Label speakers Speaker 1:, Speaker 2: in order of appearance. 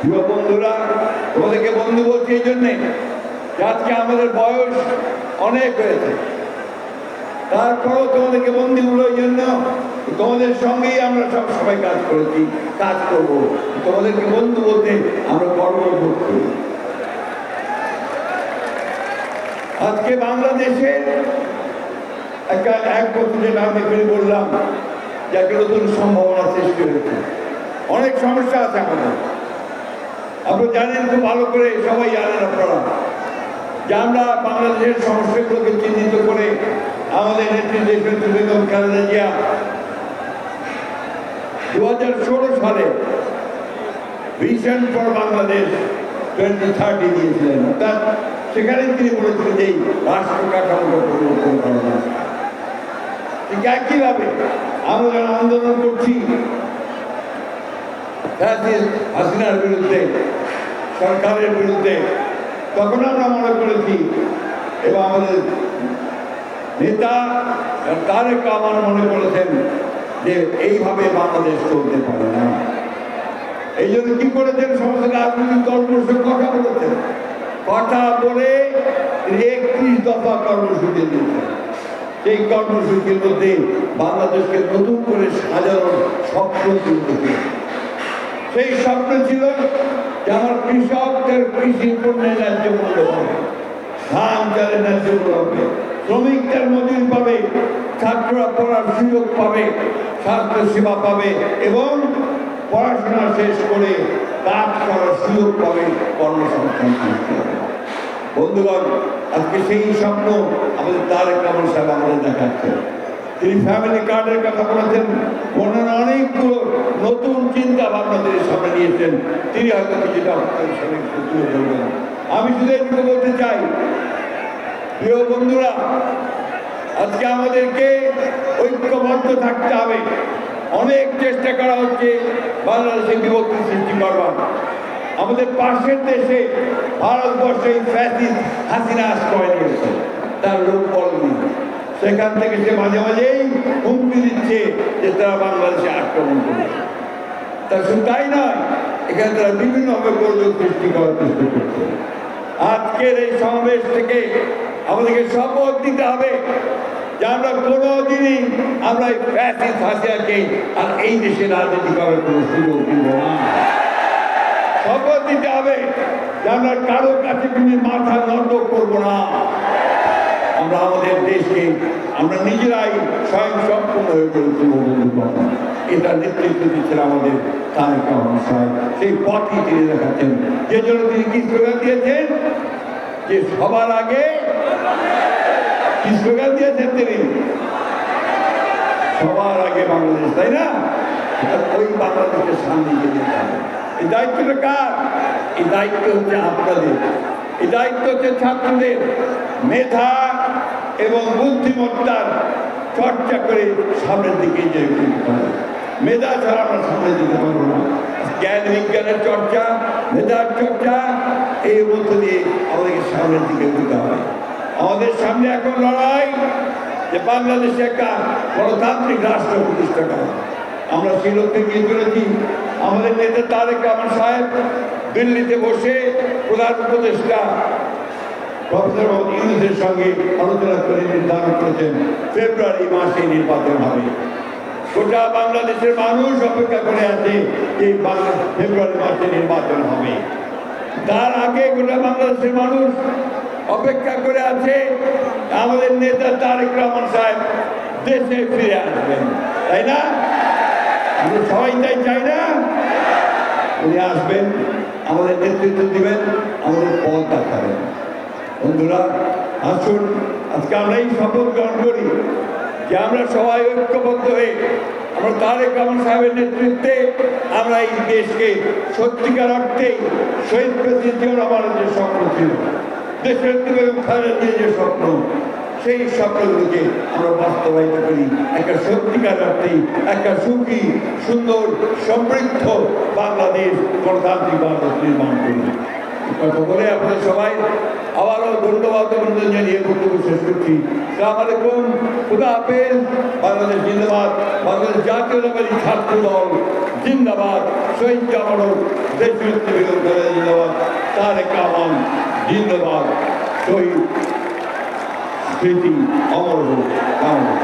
Speaker 1: প্রিয় বন্ধুরা, তোমাদেরকে বন্ধু বলছি এই জন্যে আজকে আমাদের বয়স অনেক হয়েছে। তারপরেও তোমাদেরকে বন্দি এই জন্য, তোমাদের সঙ্গেই আমরা সব সময় কাজ করেছি, কাজ করব। তোমাদেরকে বন্ধু বলতে আমরা গর্ববোধ করি। আজকে বাংলাদেশের একটা এক বছরের নাম এখানে বললাম যে একটা নতুন সম্ভাবনা সৃষ্টি হয়েছে। অনেক সমস্যা আছে আমাদের। আপনারা জানেন খুব ভালো করে সবাই জানেন আপনারা, যে আমরা বাংলাদেশের সমস্যাগুলোকে চিহ্নিত করে আমাদের দেশনেত্রী বেগম খালেদা জিয়া দু হাজার ষোলো সালে vision for Bangladesh twenty thirty দিয়েছিলেন। অর্থাৎ সেখানে তিনি বলেছিলেন যে রাষ্ট্র কাঠামোটা পরিবর্তন করা একইভাবে আমরা যারা আন্দোলন করছি হাসিনার বিরুদ্ধে, সরকারের বিরুদ্ধে। তখন আমরা মনে করেছি, এবং আমাদের নেতা তারেক রহমান মনে করেছেন যে এইভাবে বাংলাদেশ চলতে পারে না। এই জন্য কি করেছেন? সমস্ত রাজনৈতিক দলগুলোর সঙ্গে কথা বলেছেন। কথা বলে একত্রিশ দফা কর্মসূচি দিয়েছেন। সেই কর্মসূচির মধ্যে বাংলাদেশকে নতুন করে সাজানোর স্বপ্ন তুলতে সেই স্বপ্ন ছিল যে আমার কৃষকদের কৃষি পণ্যের ন্যায্য মূল্য হবে। ধান চালের ন্যায্য মূল্য হবে। শ্রমিকদের মজুরি পাবে, ছাত্ররা পড়ার সুযোগ পাবে স্বাস্থ্য সেবা পাবে এবং পড়াশোনা শেষ করে কাজ করার সুযোগ পাবে কর্মসংস্থান বন্ধুগণ, আজকে সেই স্বপ্ন আমাদের তারেক রহমান সাহেব আমাদের দেখাচ্ছে তিনি ফ্যামিলি কার্ডের কথা বলেছেন। অন্যান্য অনেকগুলো নতুন চিন্তা ভাবনা তিনি সামনে নিয়েছেন। তিনি হয়তো কিছুটা আপনাদের আমি শুধু এটুকু বলতে চাই, প্রিয় বন্ধুরা, আজকে আমাদেরকে ঐক্যবদ্ধ থাকতে হবে। অনেক চেষ্টা করা হচ্ছে বাংলাদেশে বিভক্তি সৃষ্টি করবার। আমাদের পাশের দেশে ভারতবর্ষে ফ্যাসিস্ট হাসিনা আশ্রয় নিয়েছে। তার লোক বলেনি সেখান থেকে সে মাঝে মাঝেই হুমকি দিচ্ছে যে তারা বাংলাদেশে আক্রমণ করবে। তা শুধু তাই নয়, এখানে তারা বিভিন্নভাবে গোলযোগ সৃষ্টি করার চেষ্টা করছে। আজকের এই সমাবেশ থেকে আমাদেরকে শপথ দিতে হবে যে আমরা কোনো দিনই আমরা এই ফ্যাসিস্ট হাসিয়াকে আর এই দেশে রাজনীতি করার কোনো সুযোগ দিব না। শপথ দিতে হবে যে আমরা কারও কাছে কোনো মাথা নত করব না। আমরা আমাদের দেশকে, আমরা নিজেরাই স্বয়ং সম্পূর্ণ হয়ে করে তুলব এটা নেতৃত্ব দিচ্ছেন আমাদের তারেক সেই পথই তিনি দেখাচ্ছেন। যে জন্য তিনি কি স্লোগান দিয়েছেন? যে সবার আগে কি স্লোগান দিয়েছেন তিনি? সবার আগে বাংলাদেশ, তাই না? ওই বাংলাদেশের সামনে যেতে এই দায়িত্বটা কার? এই দায়িত্ব হচ্ছে আপনাদের। এই দায়িত্ব হচ্ছে ছাত্রদের। মেধা এবং বুদ্ধিমত্তার চর্চা করে সামনের দিকে যে মেধা ছাড়া আমরা সামনে যেতে পারব না। জ্ঞান বিজ্ঞানের চর্চা, মেধার চর্চা এই মধ্য দিয়ে আমাদেরকে সামনের দিকে যেতে হবে। আমাদের সামনে এখন লড়াই যে বাংলাদেশে একটা গণতান্ত্রিক রাষ্ট্র প্রতিষ্ঠা করা। আমরা সেই লক্ষ্যে গিয়ে চলেছি। আমাদের নেতা তারেক রহমান সাহেব দিল্লিতে বসে প্রধান উপদেষ্টা প্রফেসর ইউনুসের সঙ্গে আলোচনা করে নির্ধারণ করেছেন, ফেব্রুয়ারি মাসে নির্বাচন হবে। গোটা বাংলাদেশের মানুষ অপেক্ষা করে আছে যে ফেব্রুয়ারি মাসে নির্বাচন হবে। তার আগে গোটা বাংলাদেশের মানুষ অপেক্ষা করে আছে, আমাদের নেতা তারেক রহমান সাহেব দেশে ফিরে আসবেন। তাই না? সবাই তাই চাই না? উনি আসবেন, আমাদের নেতৃত্ব দিবেন, আমাদের পথ দেখাবেন। বন্ধুরা, আসুন, আজকে আমরা এই শপথ গ্রহণ করি যে আমরা সবাই ঐক্যবদ্ধ হয়ে, আমরা তারেক রহমান সাহেবের নেতৃত্বে আমরা এই দেশকে সত্যিকার অর্থে শহীদ প্রেসিডেন্ট রহমানের যে স্বপ্ন ছিল দেশের খালেদা জিয়ার যে স্বপ্ন, সেই স্বপ্নগুলোকে আমরা বাস্তবায়িত করি। একটা সত্যিকার অর্থে, একটা সুখী, সুন্দর, সমৃদ্ধ বাংলাদেশ গণতান্ত্রিক বাংলাদেশ নির্মাণ করি। বলে আপনাদের সবাই, আবারও ধন্যবাদ অভিনন্দন জানিয়ে বক্তব্য শেষ করছি। সালাম আলাইকুম, খুদা হাফেজ, বাংলাদেশ জিন্দাবাদ, বাংলাদেশ জাতীয়তাবাদী ছাত্র দল, জিন্দাবাদ, শহীদ জামানত দেশীয় জিন্দাবাদ তারেক রহমান জিন্দাবাদ, শহীদ স্মৃতি, অমর হোক, কামনা।